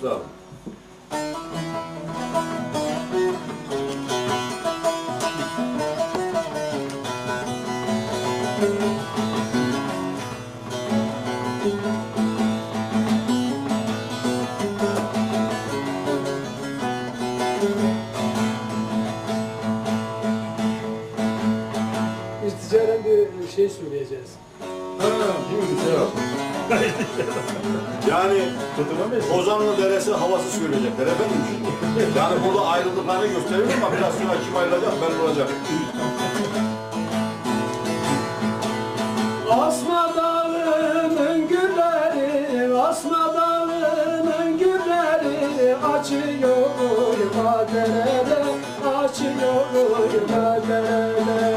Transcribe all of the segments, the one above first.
usta. İsticaren bir şey söyleyeceğiz. Ha, değil mi? Güzel. Yani Ozanlı Deresi havası söyleyecekler efendim şimdi. Yani burada ayrıldıklarını gösteriyor ama biraz sonra kim ayrılacak belli olacak. Asma dağının gülleri, asma dağının gülleri açıyor maderede, açıyor maderede.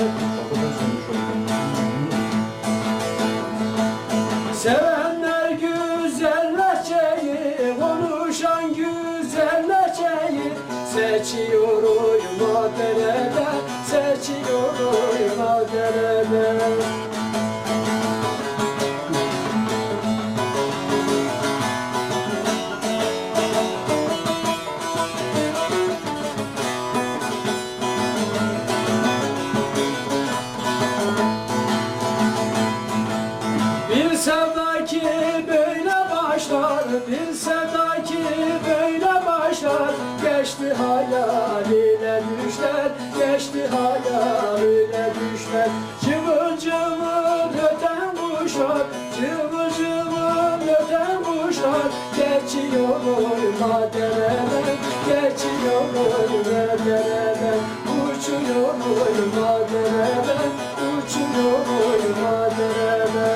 Güzelleçeyi Seçiyor oyma derede, seçiyor oyma derede. Bir sevda ki böyle başlar, bir sevda ki böyle başlar Geçti hayaline düşler, geçti hayaline düşler. Cıvıl cıvıl öten kuşlar, cıvıl cıvıl öten kuşlar. Geçiyor madereler, geçiyor madereler Uçuyor madereler, uçuyor madereler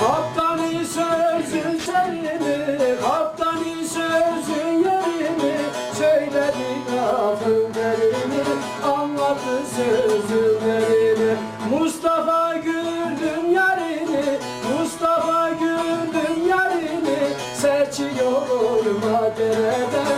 Kaptani sözün serini, kaptani sözün yerini. Söyledi lafın derini, anlattı sözün derini. Mustafa güldün yarini, Mustafa güldün yarini. Seçiyor madereler,